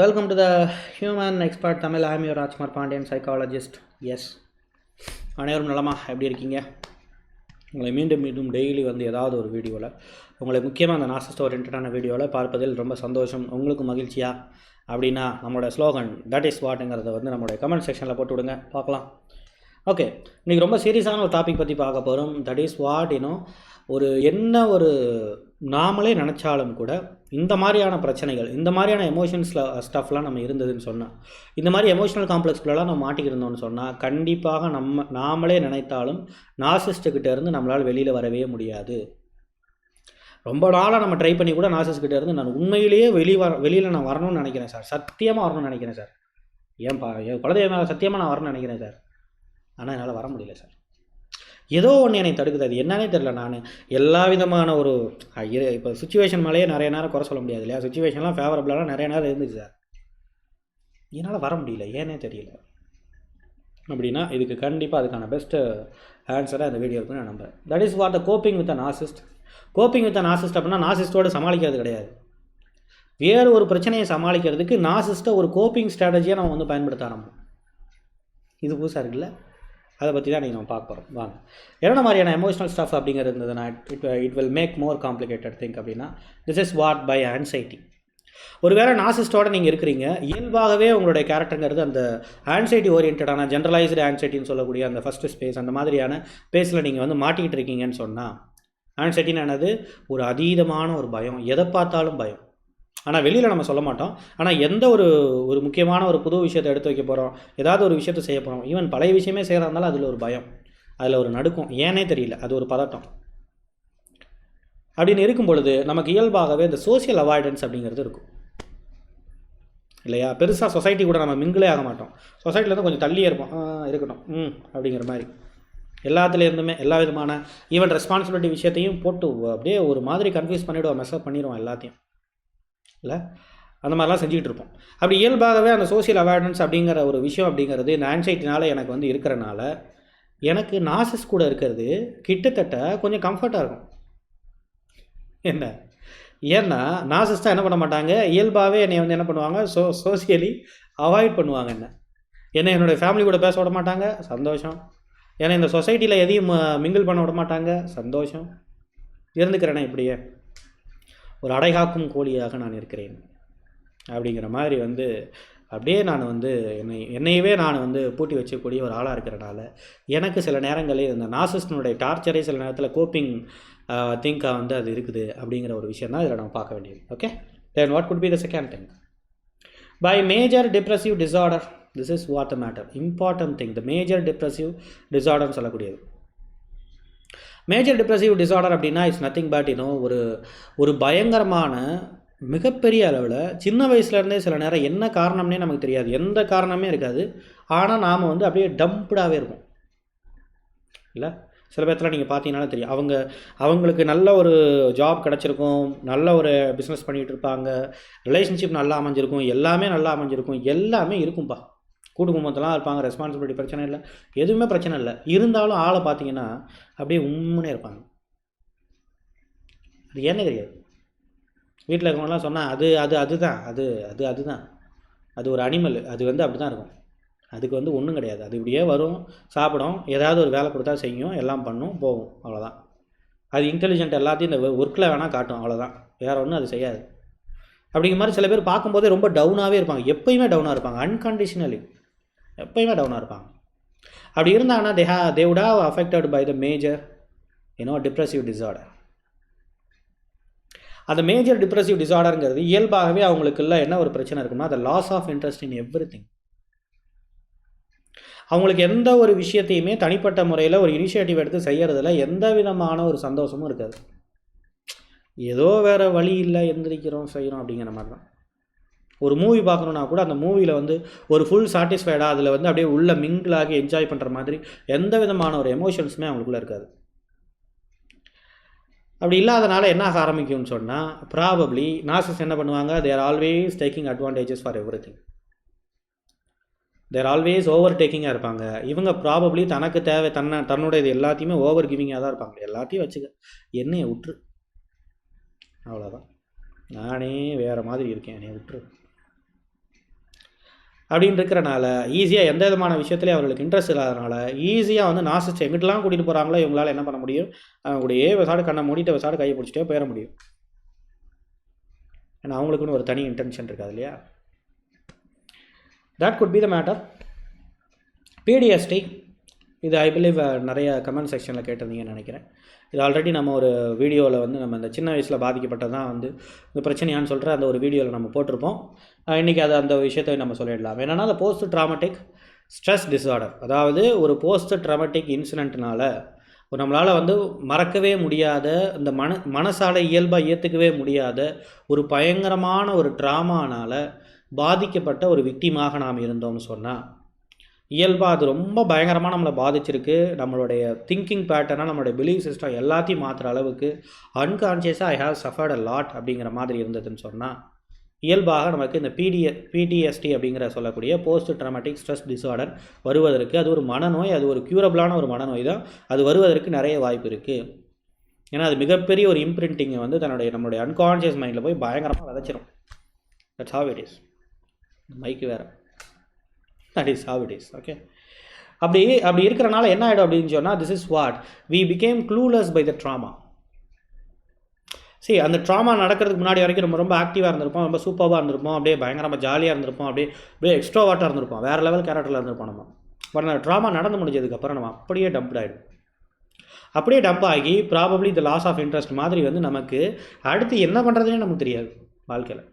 Welcome to the human expert Tamil Ameo Rajkumar Pandian psychologist எஸ் அனைவரும் நலமா? எப்படி இருக்கீங்க? உங்களை மீண்டும் மீண்டும் டெய்லி வந்து ஏதாவது ஒரு வீடியோவில் உங்களை முக்கியமாக அந்த நாசஸ்ட் ஓரியன்டான வீடியோவில் பார்ப்பதில் ரொம்ப சந்தோஷம் உங்களுக்கு மகிழ்ச்சியா? அப்படின்னா நம்மளோட ஸ்லோகன் தட் இஸ் வாட்டுங்கிறத வந்து நம்மளுடைய கமெண்ட் செக்ஷனில் போட்டு விடுங்க. பார்க்கலாம். ஓகே இன்றைக்கி ரொம்ப சீரியஸான ஒரு டாபிக் பற்றி பார்க்க போகிறோம் தட் இஸ் வாட் இன்னும் ஒரு என்ன ஒரு நாமளே நினச்சாலும் கூட இந்த மாதிரியான பிரச்சனைகள் இந்த மாதிரியான எமோஷன்ஸில் ஸ்டஃப்லாம் uh, நம்ம இருந்ததுன்னு சொன்னால் இந்த மாதிரி எமோஷனல் காம்ப்ளெக்ஸ்குள்ளெல்லாம் நம்ம மாட்டிக்கிருந்தோம்னு சொன்னால் கண்டிப்பாக நம்ம நாமளே நினைத்தாலும் நாசிஸ்ட்டுக்கிட்ட இருந்து நம்மளால் வெளியில் வரவே முடியாது. ரொம்ப நாளாக நம்ம ட்ரை பண்ணி கூட நாசிஸ்கிட்ட இருந்து நான் உண்மையிலேயே வெளி வர வெளியில் நான் வரணும்னு நினைக்கிறேன் சார். சத்தியமாக வரணும்னு நினைக்கிறேன் சார். ஏன்பா என் குலதெய்வ சத்தியமாக நான் வரணும்னு நினைக்கிறேன் சார். ஆனால் என்னால் வர முடியல சார். ஏதோ ஒன்று என்னை தடுக்குது. அது என்னன்னே தெரில நான். எல்லா விதமான ஒரு இப்போ சுச்சுவேஷன் மேலேயே நிறைய நேரம் குறை சொல்ல முடியாது இல்லையா? சுச்சுவேஷன்லாம் ஃபேவரபுளாக நிறைய நேரம் இருந்துச்சு சார் என்னால் வர முடியல. ஏன்னே தெரியல. அப்படின்னா இதுக்கு கண்டிப்பாக அதுக்கான பெஸ்ட்டு ஆன்சரை அந்த வீடியோ இருக்குன்னு நான் நம்புறேன். That is what the coping with a narcissist coping with a narcissist அப்படின்னா நாசிஸ்டோடு சமாளிக்கிறது கிடையாது. வேறு ஒரு பிரச்சனையை சமாளிக்கிறதுக்கு நாசிஸ்ட்டை ஒரு கோப்பிங் ஸ்ட்ராட்டஜியாக நம்ம வந்து பயன்படுத்த ஆரம்பம் இது புதுசாக இருக்குல்ல? அதை பற்றி தான் நீங்கள் நம்ம பார்க்க போகிறோம் வாங்க. என்ன மாதிரியான எமோஷனல் ஸ்டஃப் அப்படிங்கிறது இருந்ததுன்னா it it will make more complicated think அப்படின்னா this is what by anxiety ஒருவேளை நாசிஸ்டோடு நீங்கள் இருக்கிறீங்க இயல்பாகவே உங்களுடைய கேரக்டருங்கிறது அந்த ஆன்சைட்டி ஓரியன்டான ஜென்ரலைஸ்டு ஆன்சைட்டின்னு சொல்லக்கூடிய அந்த ஃபஸ்ட்டு ஸ்பேஸ் அந்த மாதிரியான பேஸில் நீங்கள் வந்து மாட்டிக்கிட்டு இருக்கீங்கன்னு சொன்னால் ஆன்சைட்டின்னு என்னது? ஒரு அதீதமான ஒரு பயம். எதை பார்த்தாலும் பயம். ஆனால் வெளியில் நம்ம சொல்ல மாட்டோம். ஆனால் எந்த ஒரு ஒரு முக்கியமான ஒரு புது விஷயத்தை எடுத்து வைக்க போகிறோம் ஏதாவது ஒரு விஷயத்தை செய்ய போகிறோம் ஈவன் பழைய விஷயமே செய்கிறா இருந்தாலும் அதில் ஒரு பயம் அதில் ஒரு நடுக்கம் ஏனே தெரியல அது ஒரு பதட்டம். அப்படின்னு இருக்கும் பொழுது நமக்கு இயல்பாகவே இந்த சோசியல் அவாய்டன்ஸ் அப்படிங்கிறது இருக்கும். இல்லையா? பெருசாக சொசைட்டி கூட நம்ம மிங்கிளே ஆக மாட்டோம். சொசைட்டிலேருந்து கொஞ்சம் தள்ளியே இருப்போம் இருக்கட்டும். ம் அப்படிங்கிற மாதிரி. எல்லாத்துலேருந்துமே எல்லா விதமான ஈவன் ரெஸ்பான்சிபிலிட்டி விஷயத்தையும் போட்டு அப்படியே ஒரு மாதிரி கன்ஃபியூஸ் பண்ணிவிடுவோம் மெசப் பண்ணிடுவோம் எல்லாத்தையும். இல்லை? அந்த மாதிரிலாம் செஞ்சுக்கிட்டு இருப்போம். அப்படி இயல்பாகவே அந்த சோஷியல் அவேர்னஸ் அப்படிங்கிற ஒரு விஷயம் அப்படிங்கிறது இந்த ஆன்சைட்டினால் எனக்கு வந்து இருக்கிறனால எனக்கு நாசஸ் கூட இருக்கிறது கிட்டத்தட்ட கொஞ்சம் கம்ஃபர்ட்டாக இருக்கும். என்ன? ஏன்னா நாசஸ் தான் என்ன பண்ண மாட்டாங்க? இயல்பாகவே என்னை வந்து என்ன பண்ணுவாங்க? சோ சோசியலி அவாய்ட் பண்ணுவாங்க என்ன. என்னை என்னுடைய ஃபேமிலி கூட பேச விட மாட்டாங்க? சந்தோஷம். ஏன்னா இந்த சொசைட்டியில் எதையும் மிங்கிள் பண்ண விட மாட்டாங்க? சந்தோஷம். இருந்துக்கிறேனே இப்படியே. ஒரு அடைகாக்கும் கோழியாக நான் இருக்கிறேன். அப்படிங்கிற மாதிரி வந்து அப்படியே நான் வந்து என்னை என்னையவே நான் வந்து பூட்டி வச்சக்கூடிய ஒரு ஆளாக இருக்கிறனால எனக்கு சில நேரங்களில் இந்த நாசிஸ்டனுடைய டார்ச்சரே சில நேரத்தில் கோப்பிங் திங்காக வந்து அது இருக்குது அப்படிங்கிற ஒரு விஷயம் தான் இதில் நம்ம பார்க்க வேண்டியது. Okay then what could be the second thing by major depressive disorder this is what the matter important thing the major depressive டிசார்டர்னு சொல்லக்கூடியது. மேஜர் டிப்ரெசிவ் டிசார்டர் அப்படின்னா இட்ஸ் நத்திங் பட் இன்னும் ஒரு ஒரு பயங்கரமான மிகப்பெரிய அளவில் சின்ன வயசுலேருந்தே சில நேரம் என்ன காரணம்னே நமக்கு தெரியாது. எந்த காரணமே இருக்காது. ஆனால் நாம் வந்து அப்படியே டம்ப்டாகவே இருப்போம். இல்லை? சில பேர்த்தில் நீங்கள் பார்த்தீங்கன்னா தெரியும். அவங்க அவங்களுக்கு நல்ல ஒரு ஜாப் கிடச்சிருக்கும். நல்ல ஒரு பிஸ்னஸ் பண்ணிகிட்டு இருப்பாங்க. ரிலேஷன்ஷிப் நல்லா அமைஞ்சிருக்கும். எல்லாமே நல்லா அமைஞ்சிருக்கும். எல்லாமே இருக்கும்ப்பா கூட்டு குடும்பத்தெல்லாம் இருப்பாங்க ரெஸ்பான்சிபிலிட்டி பிரச்சனை இல்லை. எதுவுமே பிரச்சனை இல்லை. இருந்தாலும் ஆளை பார்த்தீங்கன்னா அப்படியே உண்மையே இருப்பாங்க. அது ஏன்னே தெரியாது. வீட்டில் இருக்கவங்கலாம் சொன்னால் அது அது அதுதான் அது அது அதுதான். அது ஒரு அனிமல் அது வந்து அப்படி தான் இருக்கும். அதுக்கு வந்து ஒன்றும் கிடையாது. அது இப்படியே வரும் சாப்பிடும் ஏதாவது ஒரு வேலை கொடுத்தா செய்யும் எல்லாம் பண்ணும் போகும் அவ்வளோதான் அது இன்டெலிஜென்ட் எல்லாத்தையும் இந்த ஒர்க்கில் வேணால் காட்டும் அவ்வளோதான் வேறு ஒன்றும் அது செய்யாது. அப்படிங்கிற மாதிரி சில பேர் பார்க்கும்போதே ரொம்ப டவுனாகவே இருப்பாங்க. எப்பயுமே டவுனாக இருப்பாங்க. அன்கண்டிஷனலி எப்பயுமே டவுனாக இருப்பாங்க. அப்படி இருந்தாங்கன்னா தே ஹா they would have by the major you know depressive disorder அந்த மேஜர் டிப்ரெசிவ் டிசார்டருங்கிறது இயல்பாகவே அவங்களுக்குள்ள என்ன ஒரு பிரச்சனை இருக்குன்னா அந்த loss of interest in everything அவங்களுக்கு எந்த ஒரு விஷயத்தையுமே தனிப்பட்ட முறையில் ஒரு இனிஷியேட்டிவ் எடுத்து செய்கிறதுல எந்த விதமான ஒரு சந்தோஷமும் இருக்காது. ஏதோ வேறு வழி இல்லை எந்திரிக்கிறோம் செய்கிறோம் அப்படிங்கிற மாதிரி தான் ஒரு மூவி பார்க்கணுன்னா கூட அந்த மூவியில் வந்து ஒரு ஃபுல் சாட்டிஸ்ஃபைடாக அதில் வந்து அப்படியே உள்ள மிங்கிளாகி என்ஜாய் பண்ணுற மாதிரி எந்த விதமான ஒரு எமோஷன்ஸுமே அவங்களுக்குள்ள இருக்காது. அப்படி இல்லாதனால என்ன ஆக ஆரம்பிக்கும்னு சொன்னால் ப்ராபப்ளி நாசஸ் என்ன பண்ணுவாங்க? They're always taking advantages for everything they're always over டேக்கிங்காக இருப்பாங்க. இவங்க ப்ராபப்ளி தனக்கு தேவை தன்னை தன்னுடைய இது எல்லாத்தையுமே ஓவர் கிவிங்காக தான் இருப்பாங்க. எல்லாத்தையும் வச்சுக்க என்னையை விட்டுரு. அவ்வளோதான் நானே வேறு மாதிரி இருக்கேன் என்னைய விட்டுரு. அப்படின்னு இருக்கிறனால ஈஸியாக எந்த விதமான விஷயத்துலையும் அவர்களுக்கு இன்ட்ரெஸ்ட் இல்லாதனால ஈஸியாக வந்து நாசிச்சு எங்கிட்டலாம் கூட்டிகிட்டு போகிறாங்களோ இவங்களால என்ன பண்ண முடியும்? அவங்களுடைய விசாடு கண்ணை மூடிட்டு விசாடு கையை பிடிச்சிட்டே போயிட முடியும். ஏன்னா அவங்களுக்குன்னு ஒரு தனி இன்டென்ஷன் இருக்காது இல்லையா? That could be the matter PTSD இது ஐ பிலீவ் நிறைய கமெண்ட் செக்ஷனில் கேட்டிருந்தீங்கன்னு நினைக்கிறேன். இது ஆல்ரெடி நம்ம ஒரு வீடியோவில் வந்து நம்ம இந்த சின்ன வயசில் பாதிக்கப்பட்டது தான் வந்து இந்த பிரச்சனையான்னு சொல்கிற அந்த ஒரு வீடியோவில் நம்ம போட்டிருப்போம். இன்றைக்கி அது அந்த விஷயத்தை நம்ம சொல்லிடலாம். என்னென்னா அந்த போஸ்ட் ட்ராமட்டிக் ஸ்ட்ரெஸ் டிஸார்டர் அதாவது ஒரு போஸ்ட் ட்ராமட்டிக் இன்சிடென்ட்னால நம்மளால் வந்து மறக்கவே முடியாத இந்த மன மனசால இயல்பாக ஏற்றுக்கவே முடியாத ஒரு பயங்கரமான ஒரு ட்ராமானால் பாதிக்கப்பட்ட ஒரு விக்டிமாக நாம் இருந்தோம்னு சொன்னால் இயல்பாக அது ரொம்ப பயங்கரமாக நம்மளை பாதிச்சிருக்கு. நம்மளுடைய திங்கிங் பேட்டர்னாக நம்மளுடைய பிலீவ் சிஸ்டம் எல்லாத்தையும் மாற்றுற அளவுக்கு அன்கான்ஷியஸாக I have suffered a lot அப்படிங்கிற மாதிரி இருந்ததுன்னு சொன்னால் இயல்பாக நமக்கு இந்த பிடிஎ பிடிஎஸ்டி அப்படிங்கிற சொல்லக்கூடிய போஸ்ட் ட்ராமேட்டிக் ஸ்ட்ரெஸ் டிஸார்டர் வருவதற்கு அது ஒரு மனநோய் அது ஒரு க்யூரபிளான ஒரு மனநோய் தான். அது வருவதற்கு நிறைய வாய்ப்பு இருக்குது ஏன்னா அது மிகப்பெரிய ஒரு இம்ப்ரிண்டிங்கை வந்து தன்னுடைய நம்மளுடைய அன்கான்ஷியஸ் மைண்டில் போய் பயங்கரமாக விதைச்சிரும். தட்ஸ் ஹாவ் இட் இஸ் மைக்கு வேறு. That is how it is okay அப்படி அப்படி இருக்கிறனால என்ன ஆகிடும் அப்படின்னு சொன்னால் this is what we become clueless by the trauma சரி அந்த ட்ராமா நடக்கிறதுக்கு முன்னாடி வரைக்கும் நம்ம ரொம்ப ஆக்டிவாக இருந்திருப்போம் ரொம்ப சூப்பராக இருந்திருப்போம் அப்படியே பயங்கரமாக ஜாலியாக இருந்திருப்போம் அப்படியே அப்படியே எக்ஸ்ட்ரா வாட்டாக இருந்திருப்போம் வேறு லெவல் கேரக்டரில் இருந்திருப்போம் நம்ம. பட் அந்த ட்ராமா நடந்து முடிஞ்சதுக்கப்புறம் நம்ம அப்படியே டம்ப் ஆகிடும் அப்படியே டம்ப் ஆகி probably the loss of interest மாதிரி வந்து நமக்கு அடுத்து என்ன பண்ணுறதுனே நமக்கு தெரியாது வாழ்க்கையில்.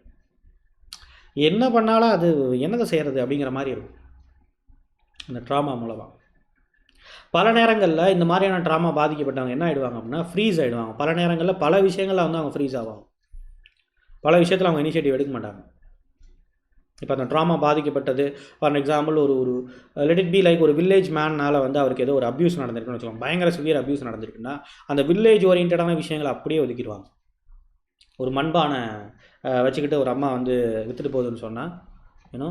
என்ன பண்ணாலும் அது என்னதை செய்கிறது அப்படிங்கிற மாதிரி இருக்கும். இந்த ட்ராமா மூலமாக பல நேரங்களில் இந்த மாதிரியான ட்ராமா பாதிக்கப்பட்டவங்க என்ன ஆகிடுவாங்க அப்படின்னா ஃப்ரீஸ் ஆகிடுவாங்க பல நேரங்களில் பல விஷயங்களில் வந்து அவங்க ஃப்ரீஸ் ஆவாங்க. பல விஷயத்தில் அவங்க இனிஷியேட்டிவ் எடுக்க மாட்டாங்க. இப்போ அந்த ட்ராமா பாதிக்கப்பட்டது ஃபார் எக்ஸாம்பிள் ஒரு ஒரு லெட் இட் பி லைக் ஒரு வில்லேஜ் மேனால் வந்து அவருக்கு ஏதோ ஒரு அப்யூஸ் நடந்திருக்குன்னு வச்சுக்கோங்க. பயங்கர சிவியர் அப்யூஸ் நடந்திருக்குன்னா அந்த வில்லேஜ் ஓரியன்டான விஷயங்களை அப்படியே ஒதுக்கிடுவாங்க. ஒரு மண்பானை வச்சுக்கிட்டு ஒரு அம்மா வந்து விற்றுட்டு போகுதுன்னு சொன்னால் ஏன்னோ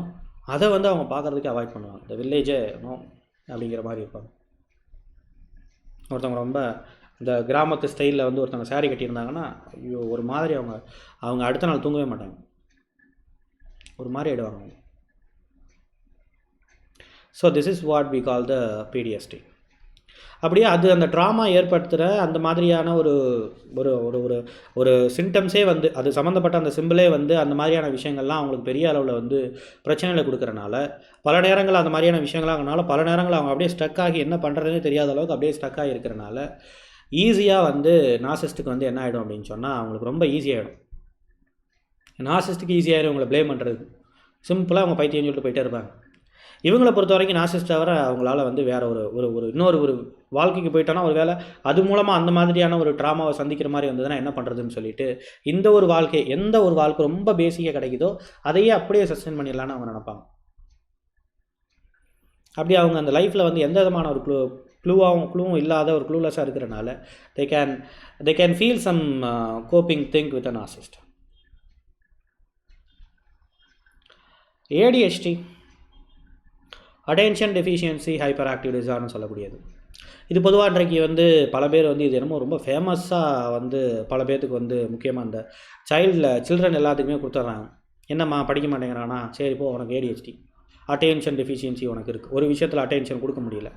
அதை வந்து அவங்க பார்க்குறதுக்கு அவாய்ட் பண்ணுவாங்க. இந்த வில்லேஜே நோ அப்படிங்கிற மாதிரி இருப்பாங்க. ஒருத்தவங்க ரொம்ப இந்த கிராமத்து ஸ்டைலில் வந்து ஒருத்தவங்க சேரீ கட்டியிருந்தாங்கன்னா ஐயோ ஒரு மாதிரி அவங்க அவங்க அடுத்த நாள் தூங்கவே மாட்டாங்க. ஒரு மாதிரி ஆகிடுவாங்க அவங்க. So this is what we call the PTSD அப்படியே அது அந்த ட்ராமா ஏற்படுத்துகிற அந்த மாதிரியான ஒரு ஒரு ஒரு ஒரு ஒரு சிம்டம்ஸே வந்து அது சம்மந்தப்பட்ட அந்த சிம்பிளே வந்து அந்த மாதிரியான விஷயங்கள்லாம் அவங்களுக்கு பெரிய அளவில் வந்து பிரச்சனைகளை கொடுக்குறனால பல நேரங்கள் அந்த மாதிரியான விஷயங்களாகனால பல நேரங்கள் அவங்க அப்படியே ஸ்டக் ஆகி என்ன பண்ணுறதுன்னு தெரியாத அளவுக்கு அப்படியே ஸ்டக் ஆகி இருக்கிறனால ஈஸியாக வந்து நாசிஸ்ட்டுக்கு வந்து என்ன ஆகிடும் அப்படின்னு சொன்னால் அவங்களுக்கு ரொம்ப ஈஸியாகிடும் நாசிஸ்ட்டுக்கு ஈஸியாகிடும் உங்களை ப்ளேம் பண்ணுறது சிம்பிளாக அவங்க பைத்தியம் சொல்லிட்டு போயிட்டே இருப்பாங்க. இவங்களை பொறுத்த வரைக்கும் நாசிஸ்ட் தவிர அவங்களால வந்து வேற ஒரு ஒரு ஒரு இன்னொரு ஒரு வாழ்க்கைக்கு போயிட்டோன்னா ஒரு வேலை அது மூலமாக அந்த மாதிரியான ஒரு ட்ராமாவை சந்திக்கிற மாதிரி வந்ததுன்னா என்ன பண்ணுறதுன்னு சொல்லிட்டு இந்த ஒரு வாழ்க்கை எந்த ஒரு வாழ்க்கை ரொம்ப பேசிக்காக கிடைக்குதோ அதையே அப்படியே சஸ்டெயின் பண்ணிடலான்னு அவங்க நினைப்பாங்க. அப்படி அவங்க அந்த லைஃப்பில் வந்து எந்த விதமான ஒரு க்ளூ க்ளூவாகவும் க்ளூவும் இல்லாத ஒரு க்ளூலெஸ்ஸாக இருக்கிறனால they can they can feel some coping think with an assist ADHD attention deficiency hyperactive டிசார்னு சொல்லக்கூடியது. இது பொதுவாக இன்றைக்கு வந்து பல பேர் வந்து இது என்னமோ ரொம்ப ஃபேமஸாக வந்து பல பேர்த்துக்கு வந்து முக்கியமாக இந்த சைல்டில் சில்ட்ரன் எல்லாத்துக்குமே கொடுத்துட்றாங்க. என்னம்மா படிக்க மாட்டேங்கிறானா? சரி போ உனக்கு ஏடிஹெச்டி அட்டென்ஷன் டெஃபிஷியன்சி உனக்கு இருக்குது ஒரு விஷயத்தில் அட்டென்ஷன் கொடுக்க முடியல.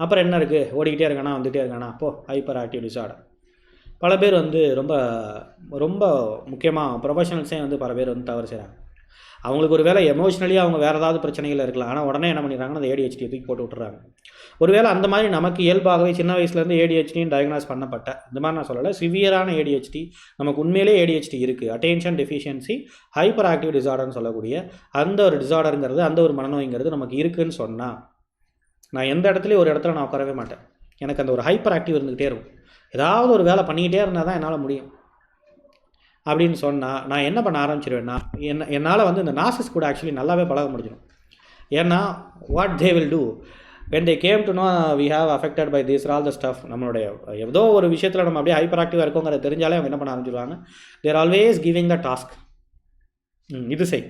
அப்புறம் என்ன இருக்குது ஓடிக்கிட்டே இருக்கானா? வந்துகிட்டே இருக்கானா? போ ஹைப்பர் ஆக்டிவ் டிசார்டர் பல பேர் வந்து ரொம்ப ரொம்ப முக்கியமாக ப்ரொஃபஷனல்ஸே வந்து பல பேர் வந்து தவறு செய்கிறாங்க அவங்களுக்கு ஒரு வேலை எமோஷ்னலி அவங்க வேறு ஏதாவது பிரச்சனைகள் இருக்கலாம். ஆனால் உடனே என்ன பண்ணிடுறாங்கன்னா அந்த ஏடிஹெச்டி தூக்கி போட்டு விட்டுறாங்க. ஒருவேளை அந்த மாதிரி நமக்கு இயல்பாகவே சின்ன வயசுலேருந்து ஏடிஹெச்டின்னு டயக்னாஸ் பண்ணப்பட்ட இந்த மாதிரி நான் சொல்லலை சிவியரான ஏடிஹெச்டி நமக்கு உண்மையிலே ஏடிஹெச்டி இருக்குது அட்டென்ஷன் டெஃபிஷியன்சி ஹைப்பர் ஆக்டிவ் டிசார்டர்னு சொல்லக்கூடிய அந்த ஒரு டிசார்டருங்கிறது அந்த ஒரு மனநோய்ங்கிறது நமக்கு இருக்குதுன்னு சொன்னால் நான் எந்த இடத்துலையும் ஒரு இடத்துல நான் உட்காரவே மாட்டேன். எனக்கு அந்த ஒரு ஹைப்பர் ஆக்டிவ் இருந்துகிட்டே இருக்கும். ஏதாவது ஒரு வேலை பண்ணிக்கிட்டே இருந்தால் தான் என்னால் முடியும். அப்படின்னு சொன்னால் நான் என்ன பண்ண ஆரம்பிச்சிருவேன்னா என்ன என்னால் வந்து இந்த நாசஸ் கூட ஆக்சுவலி நல்லாவே பழக முடிஞ்சிடும். ஏன்னா what they will do when they came to know we have affected by this all the stuff நம்மளுடைய ஏதோ ஒரு விஷயத்தில் நம்ம அப்படியே ஹைப்பர் ஆக்டிவாக இருக்கோங்கிறத தெரிஞ்சாலே அவங்க என்ன பண்ண ஆரம்பிச்சிருவாங்க? They're always giving the task இது செய்.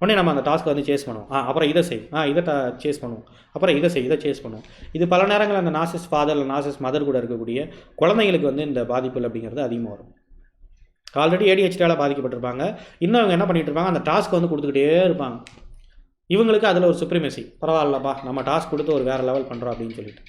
உடனே நம்ம அந்த டாஸ்க் வந்து சேஸ் பண்ணுவோம். ஆ அப்புறம் இதை செய். ஆ இதை டா சேஸ் பண்ணுவோம். அப்புறம் இதை செய் இதை சேஸ் பண்ணுவோம். இது பல நேரங்கள் அந்த நாசிஸ் ஃபாதர் நாசிஸ் மதர் கூட இருக்கக்கூடிய குழந்தைங்களுக்கு வந்து இந்த பாதிப்புகள் அப்படிங்கிறது அதிகமாக வரும். ஆல்ரெடி ஏடிஹெச்டியால் பாதிக்கப்பட்டிருப்பாங்க. இன்னும் அவங்க என்ன பண்ணிகிட்டு இருப்பாங்க அந்த டாஸ்க் வந்து கொடுத்துக்கிட்டே இருப்பாங்க. இவங்களுக்கு அதில் ஒரு சுப்ரிமசி பரவாயில்லப்பா நம்ம டாஸ்க் கொடுத்து ஒரு வேறு லெவல் பண்ணுறோம் அப்படின்னு சொல்லிட்டு.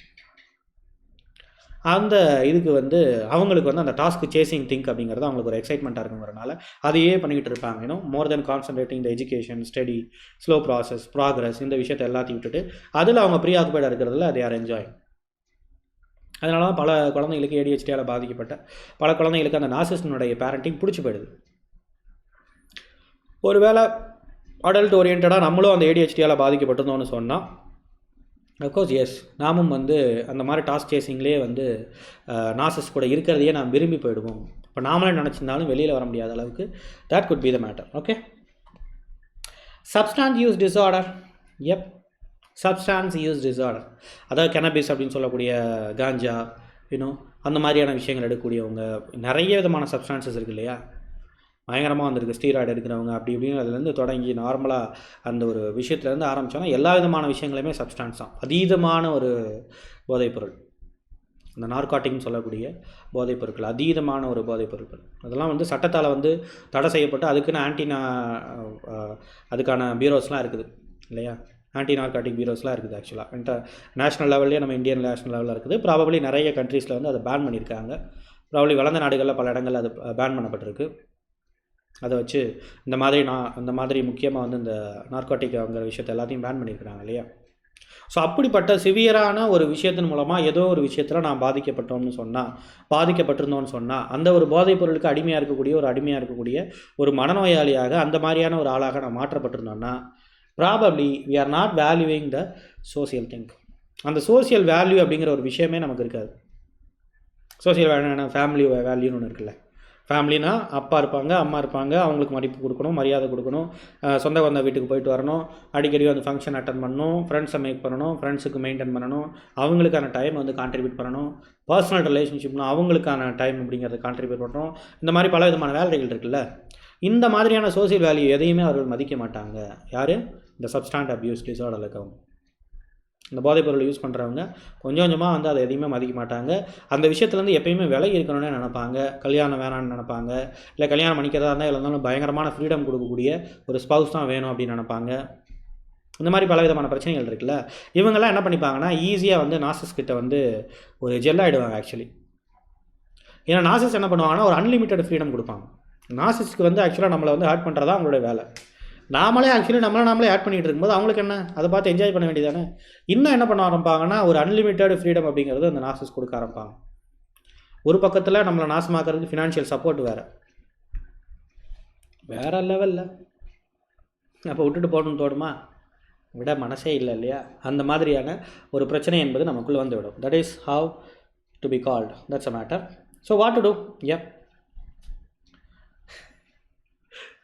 அந்த இதுக்கு வந்து அவங்களுக்கு வந்து அந்த டாஸ்க் சேசிங் திங்க் அப்படிங்கிறது அவங்களுக்கு ஒரு எக்ஸைட்மெண்ட்டாக இருக்குங்கிறனால அதையே பண்ணிக்கிட்டு இருப்பாங்க. இன்னும் more then concentrating the education study slow process progress இந்த விஷயத்தை எல்லாத்தையும் விட்டுட்டு அதில் அவங்க ப்ரீ ஆக்குபைடாக இருக்கிறதுல அது யார் என்ஜாய் அதனால தான் பல குழந்தைங்களுக்கு ஏடிஹெச்டியால் பாதிக்கப்பட்ட பல குழந்தைங்களுக்கு அந்த நாசிஸ்டனுடைய பேரண்டிங் பிடிச்சி போயிடுது ஒருவேளை அடல்ட் ஓரியன்டாக நம்மளும் அந்த ஏடிஹெச்டியால் பாதிக்கப்பட்டிருந்தோம்னு சொன்னால் அஃப்கோர்ஸ் எஸ் நாமும் வந்து அந்த மாதிரி டாஸ்க் சேசிங்லேயே வந்து நாசஸ் கூட இருக்கிறதையே நாம் விரும்பி போயிடுவோம். இப்போ நாமளே நினச்சிருந்தாலும் வெளியில் வர முடியாத அளவுக்கு that could be the matter okay substance use disorder F substance use disorder அதாவது கெனபிஸ் அப்படின்னு சொல்லக்கூடிய காஞ்சா இன்னும் அந்த மாதிரியான விஷயங்கள் எடுக்கக்கூடியவங்க. நிறைய விதமான சப்ஸ்டான்சஸ் இருக்கு இல்லையா? பயங்கரமாக வந்திருக்கு. ஸ்டீராய்டு எடுக்கிறவங்க அப்படி இப்படின்னு அதுலேருந்து தொடங்கி நார்மலாக அந்த ஒரு விஷயத்துலேருந்து ஆரம்பித்தோன்னா எல்லா விதமான விஷயங்களுமே சப்ஸ்டான்ஸ் தான். அதீதமான ஒரு போதைப்பொருள். இந்த நார்காட்டிக்னு சொல்லக்கூடிய போதைப் பொருட்கள் அதீதமான ஒரு போதைப் பொருட்கள் அதெல்லாம் வந்து சட்டத்தால் வந்து தடை செய்யப்பட்டு அதுக்குன்னு ஆன்டினா அதுக்கான பியூரோஸ்லாம் இருக்குது இல்லையா? ஆன்டி நார்காட்டிக் பீரோஸ்லாம் இருக்குது ஆக்சுவலாக இன்டர் நேஷனல் லெவல்லே நம்ம இந்தியன் நேஷனல் லெவலில் இருக்குது. ப்ராபப்ளி நிறைய கண்ட்ரீஸில் வந்து அதை பேன் பண்ணியிருக்காங்க. ப்ராபப்ளி வளர்ந்த நாடுகளில் பல இடங்களில் அது பேன் பண்ணப்பட்டிருக்கு. அதை வச்சு இந்த மாதிரி நான் இந்த மாதிரி முக்கியமாக வந்து இந்த நார்காட்டிக்ங்கிற விஷயத்தை எல்லாத்தையும் பேன் பண்ணியிருக்கிறாங்க இல்லையா? ஸோ அப்படிப்பட்ட சிவியரான ஒரு விஷயத்தின் மூலமாக ஏதோ ஒரு விஷயத்தில் நான் பாதிக்கப்பட்டோம்னு சொன்னால் பாதிக்கப்பட்டிருந்தோம்னு சொன்னால் அந்த ஒரு போதைப் பொருளுக்கு அடிமையாக இருக்கக்கூடிய ஒரு அடிமையாக இருக்கக்கூடிய ஒரு மனநோயாளியாக அந்த மாதிரியான ஒரு ஆளாக நான் மாற்றப்பட்டிருந்தோன்னா probably we are not valuing the social thing அந்த சோசியல் வேல்யூ அப்படிங்கிற ஒரு விஷயமே நமக்கு இருக்காது. சோசியல் வேல்யூ ஃபேமிலி வேல்யூன்னு ஒன்று இருக்குல்ல. ஃபேமிலினா அப்பா இருப்பாங்க அம்மா இருப்பாங்க அவங்களுக்கு மதிப்பு கொடுக்கணும் மரியாதை கொடுக்கணும் சொந்த பந்த வீட்டுக்கு போயிட்டு வரணும் அடிக்கடி வந்து ஃபங்க்ஷன் அட்டன் பண்ணணும் ஃப்ரெண்ட்ஸை மேக் பண்ணணும் ஃப்ரெண்ட்ஸுக்கு மெயின்டைன் பண்ணணும் அவங்களுக்கான டைம் வந்து கான்ட்ரிபியூட் பண்ணணும் பர்சனல் ரிலேஷன்ஷிப்னா அவங்களுக்கான டைம் அப்படிங்கிறத கான்ட்ரிபியூட் பண்ணணும் இந்த மாதிரி பல விதமான வேலைகள் இருக்குல்ல. இந்த மாதிரியான சோசியல் வேல்யூ எதையுமே அவர்கள் மதிக்க மாட்டாங்க. யார்? இந்த சப்ஸ்டாண்ட் அப்யூஸ் டிசார்டர் இருக்கவங்க இந்த போதைப் பொருளை யூஸ் பண்ணுறவங்க கொஞ்சம் கொஞ்சமாக வந்து அதை எதையுமே மதிக்க மாட்டாங்க. அந்த விஷயத்துலேருந்து எப்பயுமே விலகி இருக்கணும்னு நினைப்பாங்க. கல்யாணம் வேணான்னு நினைப்பாங்க. இல்லை கல்யாணம் பண்ணிக்கிறதா இருந்தால் இல்லை இருந்தாலும் பயங்கரமான ஃப்ரீடம் கொடுக்கக்கூடிய ஒரு ஸ்பவுஸ் தான் வேணும் அப்படின்னு நினைப்பாங்க. இந்த மாதிரி பல விதமான பிரச்சனைகள் இருக்குல்ல. இவங்கெல்லாம் என்ன பண்ணிப்பாங்கன்னா ஈஸியாக வந்து நாசஸ் கிட்ட வந்து ஒரு ஜெல் ஆகிடுவாங்க ஆக்சுவலி ஏன்னா நாசஸ் என்ன பண்ணுவாங்கன்னா ஒரு அன்லிமிட்டெட் ஃப்ரீடம் கொடுப்பாங்க. நாசிஸ்க்கு வந்து ஆக்சுவலாக நம்மளை வந்து ஹர்ட் பண்ணுறதா அவங்களோட வேலை. நாமளே ஆக்சுவலி நம்மளே நாமளே ஆட் பண்ணிகிட்டு இருக்கும்போது அவங்களுக்கு என்ன? அதை பார்த்து என்ஜாய் பண்ண வேண்டியதானே? இன்னும் என்ன பண்ண ஆரம்பிப்பாங்கன்னா ஒரு அன்லிமிட்டெட் ஃப்ரீடம் அப்படிங்கிறது அந்த நாசஸ் கொடுக்க ஆரம்பிப்பாங்க. ஒரு பக்கத்தில் நம்மளை நாசமாக்குறதுக்கு ஃபினான்ஷியல் சப்போர்ட் வேறு. வேற லெவலில் அப்போ விட்டுட்டு போகணும்னு தோணுமா? விட மனசே இல்லை இல்லையா? அந்த மாதிரியான ஒரு பிரச்சனை என்பது நமக்குள்ளே வந்துவிடும். That is how to be called that's a matter so what to do you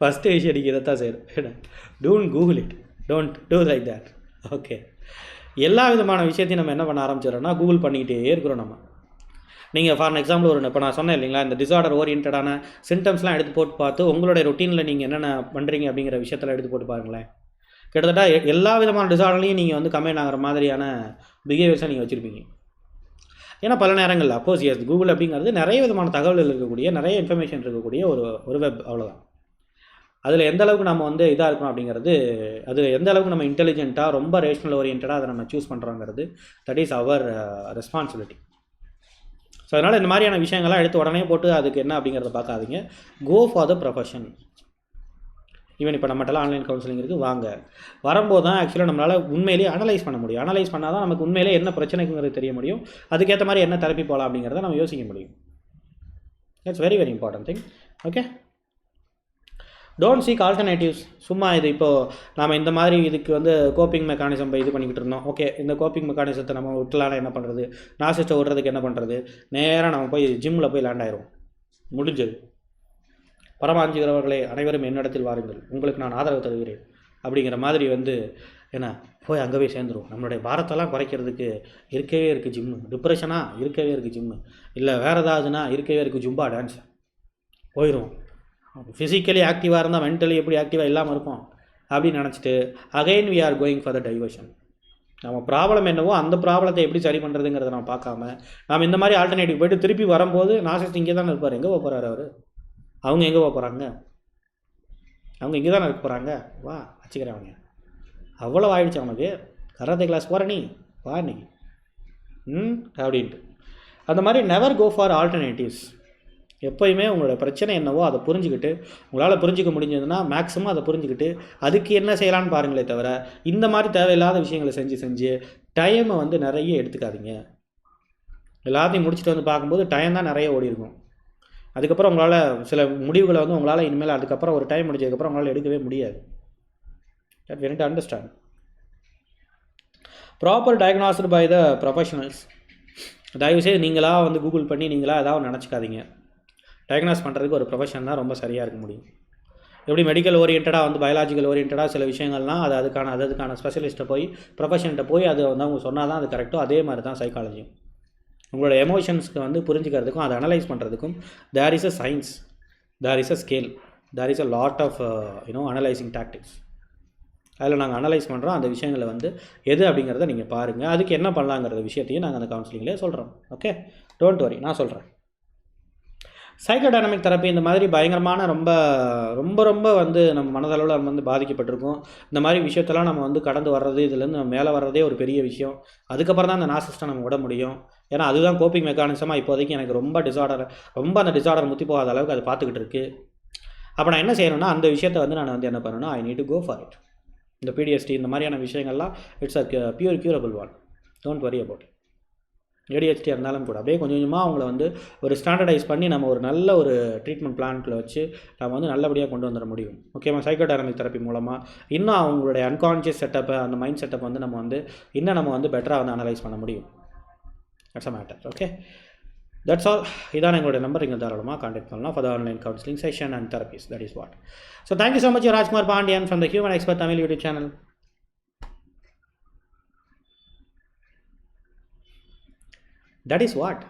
first விஷயம் நீங்கள் இதை தான் செய்யணும். Don't Google it don't do like that okay எல்லா விதமான விஷயத்தையும் நம்ம என்ன பண்ண ஆரம்பிச்சிடறோம்னா கூகுள் பண்ணிக்கிட்டே இருக்கிறோம் நம்ம. நீங்கள் ஃபார் எக்ஸாம்பிள் ஒரு இப்போ நான் சொன்னேன் இல்லைங்களா இந்த டிசார்டர் ஓரியன்டான சிம்டம்ஸ்லாம் எடுத்து போட்டு பார்த்து உங்களுடைய ரொட்டீனில் நீங்கள் என்னென்ன பண்ணுறீங்க அப்படிங்கிற விஷயத்தில் எடுத்து போட்டு பாருங்களேன். கிட்டத்தட்ட எ- எல்லா விதமான டிசார்டர்லையும் நீங்கள் வந்து கம்பைன் ஆகிற மாதிரியான பிஹேவியர்ஸை நீங்கள் வச்சுருப்பீங்க. ஏன்னா பல நேரங்களில் அப்போஸ் எஸ் கூகுள் அப்படிங்கிறது நிறைய விதமான தகவல்கள் இருக்கக்கூடிய நிறைய இன்ஃபர்மேஷன் இருக்கக்கூடிய ஒரு ஒரு வெப் அவ்வளோதான் அதில் எந்த அளவுக்கு நம்ம வந்து இதாக இருக்கணும் அப்படிங்கிறது அது எந்த அளவுக்கு நம்ம இன்டெலிஜென்ட்டாக ரொம்ப ரேஷ்னல் ஓரியன்டாக அதை நம்ம choose பண்ணுறோங்கிறது that is our responsibility so அதனால் இந்த மாதிரியான விஷயங்கள்லாம் எடுத்து உடனே போட்டு அதுக்கு என்ன அப்படிங்கிறத பார்க்காதீங்க. Go for the profession even இப்போ நம்மகிட்டலாம் ஆன்லைன் கவுன்சிலிங் இருக்குது வாங்க. வரும்போது தான் ஆக்சுவலாக நம்மளால் உண்மையிலேயே அனலைஸ் பண்ண முடியும். அனலைஸ் பண்ணால் தான் நமக்கு உண்மையிலே என்ன பிரச்சனைக்குங்கிறது தெரிய முடியும். அதுக்கேற்ற மாதிரி என்ன தெரப்பி போகலாம் அப்படிங்கிறத நம்ம யோசிக்க முடியும். It's very very important thing okay don't seek alternatives சும்மா இது இப்போது நாம் இந்த மாதிரி இதுக்கு வந்து கோப்பிங் மெக்கானிசம் இது பண்ணிக்கிட்டு இருந்தோம். ஓகே இந்த கோப்பிங் மெக்கானிசத்தை நம்ம விட்டுலான என்ன பண்ணுறது நாசிஸ்ட்டை விடுறதுக்கு என்ன பண்ணுறது நேராக நம்ம போய் ஜிம்மில் போய் லேண்ட் ஆயிரும் முடிஞ்சது. பரமாஞ்சுகிறவர்களே அனைவரும் என்னிடத்தில் வாருங்கள். உங்களுக்கு நான் ஆதரவு தருகிறேன். அப்படிங்கிற மாதிரி வந்து என்ன? போய் அங்கே போய் சேர்ந்துடும் நம்மளுடைய பாரத்தெல்லாம் குறைக்கிறதுக்கு இருக்கவே இருக்குது ஜிம்மு டிப்ரெஷனாக இருக்கவே இருக்குது ஜிம்மு இல்லை வேறு ஏதாவதுனா இருக்கவே இருக்குது ஜும்பா டான்ஸ் போயிடும் ஃபிசிக்கலி ஆக்டிவாக இருந்தால் மென்டலி எப்படி ஆக்டிவாக இல்லாமல் இருப்போம் அப்படின்னு நினச்சிட்டு again we are going for the diversion நம்ம ப்ராப்ளம் என்னவோ அந்த ப்ராப்ளத்தை எப்படி சரி பண்ணுறதுங்கிறத நம்ம பார்க்காம நாம் இந்த மாதிரி ஆல்டர்னேட்டிவ் போயிட்டு திருப்பி வரும்போது நாசஸ் இங்கே தானே இருப்பார். எங்கே போக போகிறார் அவர்? அவங்க எங்கே போக போகிறாங்க அவங்க இங்கே தானே இருக்க போகிறாங்க வா வச்சுக்கிறேன் அவங்க அவ்வளோ ஆயிடுச்சு அவனுக்கு. கராத்தே கிளாஸ் போகிற நீ வா நீ ம் அப்படின்ட்டு. அந்த மாதிரி நெவர் கோ ஃபார் ஆல்டர்னேட்டிவ்ஸ் எப்போயுமே உங்களோட பிரச்சனை என்னவோ அதை புரிஞ்சுக்கிட்டு உங்களால் புரிஞ்சிக்க முடிஞ்சதுன்னா மேக்ஸிமம் அதை புரிஞ்சுக்கிட்டு அதுக்கு என்ன செய்யலான்னு பாருங்களே தவிர இந்த மாதிரி தேவையில்லாத விஷயங்களை செஞ்சு செஞ்சு டைமை வந்து நிறைய எடுத்துக்காதீங்க. எல்லாத்தையும் முடிச்சுட்டு வந்து பார்க்கும்போது டைம் தான் நிறைய ஓடி இருக்கும். அதுக்கப்புறம் உங்களால் சில முடிவுகளை வந்து உங்களால் இனிமேல் அதுக்கப்புறம் ஒரு டைம் முடிஞ்சதுக்கப்புறம் உங்களால் எடுக்கவே முடியாது. That very understand proper diagnosed by the professionals தயவுசெய்து நீங்களாக வந்து கூகுள் பண்ணி நீங்களாக ஏதாவது நினச்சிக்காதீங்க. டயக்னாஸ் பண்ணுறதுக்கு ஒரு ப்ரொஃபஷன் தான் ரொம்ப சரியாக இருக்க முடியும். எப்படி மெடிக்கல் ஓரியன்டாக வந்து பயாலஜிக்கல் ஓரியன்டாக சில விஷயங்கள்லாம் அது அதுக்கான அது அதுக்கான ஸ்பெஷலிஸ்ட்டை போய் ப்ரொஃபஷன்கிட்ட போய் அது வந்து அவங்க சொன்னால் தான் அது கரெக்டோ அதே மாதிரி தான் சைக்காலஜியும் உங்களோட எமோஷன்ஸ்க்கு வந்து புரிஞ்சுக்கிறதுக்கும் அதை அனலைஸ் பண்ணுறதுக்கும் there is a science there is a scale there is a lot of you know analysing tactics அதில் நாங்கள் அனலைஸ் பண்ணுறோம் அந்த விஷயங்களை வந்து எது அப்படிங்கிறத நீங்கள் பாருங்கள் அதுக்கு என்ன பண்ணலாங்கிறத விஷயத்தையும் நாங்கள் அந்த கவுன்சிலிங்லேயே சொல்கிறோம் ஓகே டோன்ட் வரி நான் சொல்கிறேன் சைக்கோடைனமிக் தெரப்பி இந்த மாதிரி பயங்கரமான ரொம்ப ரொம்ப ரொம்ப வந்து நம்ம மனதளவில் நம்ம வந்து பாதிக்கப்பட்டிருக்கோம். இந்த மாதிரி விஷயத்தெல்லாம் நம்ம வந்து கடந்து வர்றது இதுலேருந்து நம்ம மேலே வர்றதே ஒரு பெரிய விஷயம். அதுக்கப்புறம் தான் அந்த நாசிஸ்ட்டை நம்ம விட முடியும். ஏன்னா அதுதான் கோப்பிங் மெக்கானிசமாக இப்போதைக்கு எனக்கு ரொம்ப டிசார்டர் ரொம்ப அந்த டிசார்டர் முத்தி போகாத அளவுக்கு அது பார்த்துக்கிட்டு இருக்குது அப்போ நான் என்ன செய்யணும்னா அந்த விஷயத்தை வந்து நான் வந்து என்ன பண்ணணும்னா I need to go for it இந்த பிடிஎஸ்டி இந்த மாதிரியான விஷயங்கள்லாம் it's a pure curable one don't worry about ஏடிஹெச்டியாக இருந்தாலும் கூட. அப்படியே கொஞ்சம் கொஞ்சமாக அவங்கள வந்து ஒரு ஸ்டாண்டர்டைஸ் பண்ணி நம்ம ஒரு நல்ல ஒரு ட்ரீட்மெண்ட் பிளான்ட்டில் வச்சு நம்ம வந்து நல்லபடியாக கொண்டு வந்துட முடியும். முக்கியமாக சைக்கோடெரமிக் தெரப்பி மூலமாக இன்னும் அவங்களுடைய அன்கான்ஷியஸ் செட்டப்பை அந்த மைண்ட் செட்டப் வந்து நம்ம வந்து இன்னும் நம்ம வந்து பெட்டராக வந்து அனலைஸ் பண்ண முடியும். It's a matter okay that's all இதான் எங்களுடைய நம்பர் நீங்கள் தாராளமாக காண்டாக்ட் பண்ணலாம். For online counselling session and therapies that is what so thank you so much Rajkumar Pandian from the human expert Tamil YouTube channel that is what